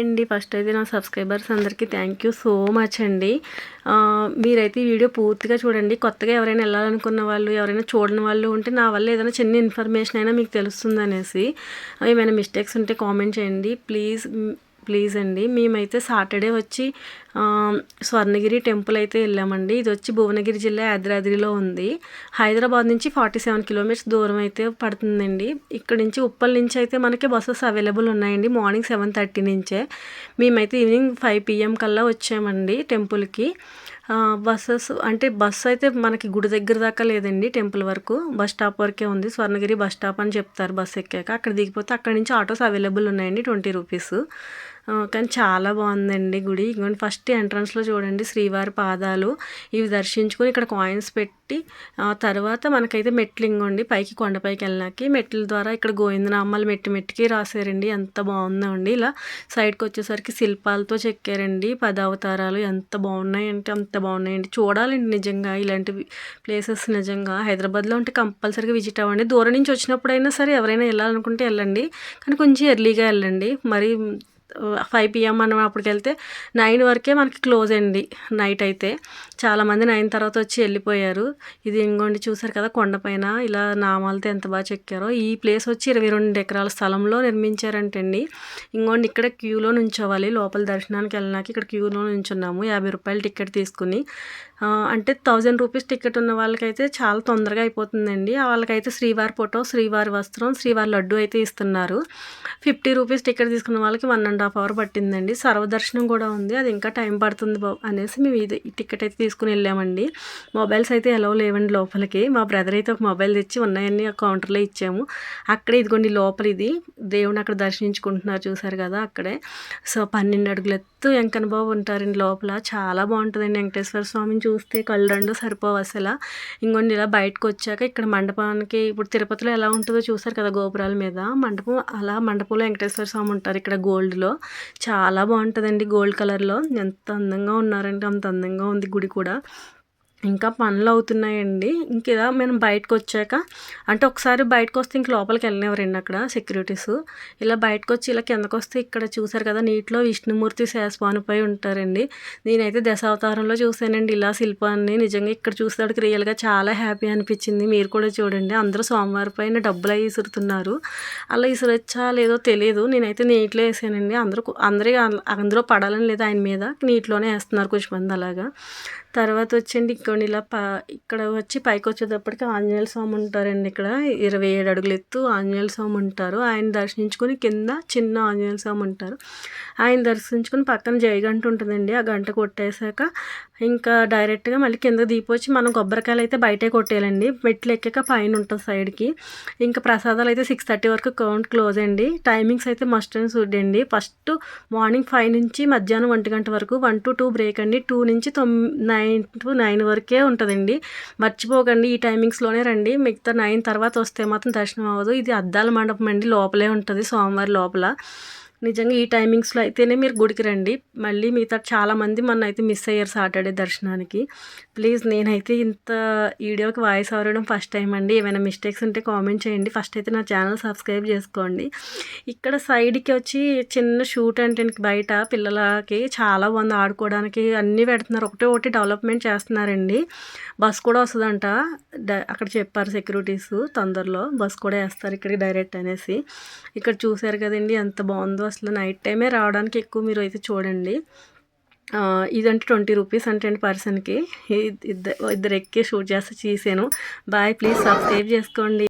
అండి. ఫస్ట్ అయితే నా సబ్స్క్రైబర్స్ అందరికీ థ్యాంక్ యూ సో మచ్ అండి. మీరైతే ఈ వీడియో పూర్తిగా చూడండి. కొత్తగా ఎవరైనా వెళ్ళాలనుకున్న వాళ్ళు ఎవరైనా చూడని వాళ్ళు ఉంటే నా వల్ల ఏదైనా చిన్న ఇన్ఫర్మేషన్ అయినా మీకు తెలుస్తుంది అనేసి ఏమైనా మిస్టేక్స్ ఉంటే కామెంట్ చేయండి. ప్లీజ్ ప్లీజ్ అండి. మేమైతే సాటర్డే వచ్చి స్వర్ణగిరి టెంపుల్ అయితే వెళ్ళామండి. ఇది వచ్చి భువనగిరి జిల్లా యాదాద్రిలో ఉంది. హైదరాబాద్ నుంచి ఫార్టీ సెవెన్ కిలోమీటర్స్ దూరం అయితే పడుతుందండి. ఇక్కడ నుంచి ఉప్పల్ నుంచి అయితే మనకి బస్సెస్ అవైలబుల్ ఉన్నాయండి. మార్నింగ్ సెవెన్ థర్టీ నుంచే. మేమైతే ఈవినింగ్ ఫైవ్ పిఎం కల్లా వచ్చామండి టెంపుల్కి. బస్సెస్ అంటే బస్సు అయితే మనకి గుడి దగ్గర దాకా లేదండి టెంపుల్ వరకు. బస్ స్టాప్ వరకే ఉంది. స్వర్ణగిరి బస్ స్టాప్ అని చెప్తారు బస్ ఎక్కాక. అక్కడ దిగిపోతే అక్కడ నుంచి ఆటోస్ అవైలబుల్ ఉన్నాయండి ట్వంటీ రూపీస్. కానీ చాలా బాగుందండి గుడి. ఇంకోటి ఫస్ట్ ఎంట్రన్స్లో చూడండి శ్రీవారి పాదాలు. ఇవి దర్శించుకొని ఇక్కడ కాయిన్స్ పెట్టి ఆ తర్వాత మనకైతే మెట్లు ఉండి పైకి కొండపైకి వెళ్ళినాకి మెట్ల ద్వారా ఇక్కడ గోవిందనామాలు మెట్టి మెట్టికి రాశారండి. ఎంత బాగుందో అండి ఇలా సైడ్కి వచ్చేసరికి శిల్పాలతో చెక్కారండి. పదావతారాలు ఎంత బాగున్నాయంటే అంత బాగున్నాయండి. చూడాలండి నిజంగా ఇలాంటి ప్లేసెస్ నిజంగా. హైదరాబాద్లో ఉంటే కంపల్సరీగా విజిట్ అవ్వండి. దూరం నుంచి వచ్చినప్పుడైనా సరే ఎవరైనా వెళ్ళాలనుకుంటే వెళ్ళండి. కానీ కొంచెం ఎర్లీగా వెళ్ళండి. మరి ఫైవ్ పిఎం మనం అప్పటికి వెళ్తే నైన్ వరకే మనకి క్లోజ్ అండి నైట్ అయితే. చాలామంది నైన్ తర్వాత వచ్చి వెళ్ళిపోయారు. ఇది ఇంకోండి చూసారు కదా కొండపైన ఇలా నామాలతో ఎంత బాగా చెక్కారో. ఈ ప్లేస్ వచ్చి ఇరవై రెండు ఎకరాల స్థలంలో నిర్మించారంటండి. ఇంకోండి ఇక్కడ క్యూలో నుంచోవాలి. లోపల దర్శనానికి వెళ్ళినాక ఇక్కడ క్యూలో నుంచున్నాము. యాభై రూపాయలు టికెట్ తీసుకుని. అంటే థౌజండ్ రూపీస్ టికెట్ ఉన్న వాళ్ళకైతే చాలా తొందరగా అయిపోతుందండి. వాళ్ళకైతే శ్రీవారి ఫోటో శ్రీవారి వస్త్రం శ్రీవారి లడ్డు అయితే ఇస్తున్నారు. ఫిఫ్టీ రూపీస్ టికెట్ తీసుకున్న వాళ్ళకి వన్ అండ్ హాఫ్ అవర్ పట్టిందండి. సర్వదర్శనం కూడా ఉంది. అది ఇంకా టైం పడుతుంది బాబు అనేసి మేము ఇది టికెట్ అయితే తీసుకుని వెళ్ళామండి. మొబైల్స్ అయితే ఎలా లేవండి లోపలికి. మా బ్రదర్ అయితే ఒక మొబైల్ తెచ్చి ఉన్నాయన్నీ ఆ కౌంటర్లో ఇచ్చాము. అక్కడే ఇదిగోండి లోపల ఇది. దేవుని అక్కడ దర్శించుకుంటున్నారు చూసారు కదా అక్కడే. సో పన్నెండు అడుగుల ఎత్తు వెంకన్న బాబు ఉంటారండి లోపల. చాలా బాగుంటుందండి వెంకటేశ్వర స్వామిని చూస్తే కళ్ళు రెండు సరిపోవు అసలు. ఇంకొండి ఇలా బయటకు వచ్చాక ఇక్కడ మండపానికి ఇప్పుడు తిరుపతిలో ఎలా ఉంటుందో చూసారు కదా గోపురాల మీద. మండపం అలా మండపంలో వెంకటేశ్వర స్వామి ఉంటారు ఇక్కడ గోల్డ్లో. చాలా బాగుంటుందండి గోల్డ్ కలర్లో. ఎంత అందంగా ఉన్నారంటే అంత అందంగా ఉంది గుడి కూడా. ఇంకా పనులు అవుతున్నాయండి. ఇంక ఇలా మేము బయటకు వచ్చాక అంటే ఒకసారి బయటకు వస్తే ఇంక లోపలికి వెళ్ళినవరండి అక్కడ సెక్యూరిటీస్. ఇలా బయటకు వచ్చి ఇలా కిందకు వస్తే ఇక్కడ చూసారు కదా నీటిలో విష్ణుమూర్తి శాస్వానిపై ఉంటారండి. నేనైతే దశావతారంలో చూశానండి ఇలా శిల్పాన్ని. నిజంగా ఇక్కడ చూసేవాడికి రియల్గా చాలా హ్యాపీ అనిపించింది. మీరు కూడా చూడండి అందరూ సోమవారం పైన డబ్బులు అవి ఇసురుతున్నారు. అలా ఇసురొచ్చా లేదో తెలియదు నేనైతే నీటిలో వేసానండి. అందరూ అందరూ అందరూ పడాలని లేదు ఆయన మీద. నీటిలోనే వేస్తున్నారు కొంచెం మంది అలాగా. తర్వాత వచ్చండి ఇక్కడ ఇలా ప ఇక్కడ వచ్చి పైకి వచ్చేటప్పటికి ఆంజనేయ స్వామి ఉంటారండి ఇక్కడ. ఇరవై ఏడు అడుగులు ఎత్తు ఆంజనేయ స్వామి ఉంటారు. ఆయన దర్శించుకొని కింద చిన్న ఆంజనేయ స్వామి ఉంటారు. ఆయన దర్శించుకొని పక్కన జై గంట ఉంటుందండి. ఆ గంట కొట్టేశాక ఇంకా డైరెక్ట్గా మళ్ళీ కింద దీపొచ్చి మనం కొబ్బరికాయలు అయితే బయటే కొట్టేయాలండి. మెట్లు ఎక్కాక పైన ఉంటుంది సైడ్కి. ఇంకా ప్రసాదాలు అయితే సిక్స్ థర్టీ వరకు కౌంట్ క్లోజ్ అండి. టైమింగ్స్ అయితే మస్ట్ అండ్ సూడ్ అండి. ఫస్ట్ మార్నింగ్ ఫైవ్ నుంచి మధ్యాహ్నం ఒంటి గంట వరకు వన్ టు టూ బ్రేక్ అండి. టూ నుంచి తొమ్ నైన్ టు నైన్ వరకే ఉంటుందండి. మర్చిపోకండి ఈ టైమింగ్స్లోనే రండి. మిగతా నైన్ తర్వాత వస్తే మాత్రం దర్శనం అవ్వదు. ఇది అద్దాల మండపం అండి. లోపలే ఉంటుంది సోమవారం లోపల. నిజంగా ఈ టైమింగ్స్లో అయితేనే మీరు గుడికి రండి. మళ్ళీ మిగతా చాలామంది మన అయితే మిస్ అయ్యారు సాటర్డే దర్శనానికి. ప్లీజ్ నేనైతే ఇంత వీడియోకి వాయిస్ అవ్వడం ఫస్ట్ టైం అండి. ఏమైనా మిస్టేక్స్ ఉంటే కామెంట్ చేయండి. ఫస్ట్ అయితే నా ఛానల్ సబ్స్క్రైబ్ చేసుకోండి. ఇక్కడ సైడ్కి వచ్చి చిన్న షూట్ అంటే బయట పిల్లలకి చాలా బాగుంది ఆడుకోవడానికి అన్నీ పెడుతున్నారు. ఒకటే ఒకటి డెవలప్మెంట్ చేస్తున్నారండి. బస్ కూడా వస్తుందంట. డ- అక్కడ చెప్పారు సెక్యూరిటీస్ తొందరలో. బస్ కూడా వేస్తారు ఇక్కడికి డైరెక్ట్ అనేసి. ఇక్కడ చూసారు కదండి ఎంత బాగుందో అసలు నైట్ టైమే రావడానికి ఎక్కువ మీరు అయితే చూడండి ఇదంటే ట్వంటీ రూపీస్ అంటే అండి పర్సన్కి. ఇద్దరు ఇద్దరు ఎక్కి షూట్ చేస్తే తీసాను బాయ్ ప్లీజ్ సబ్స్క్రైబ్ చేసుకోండి.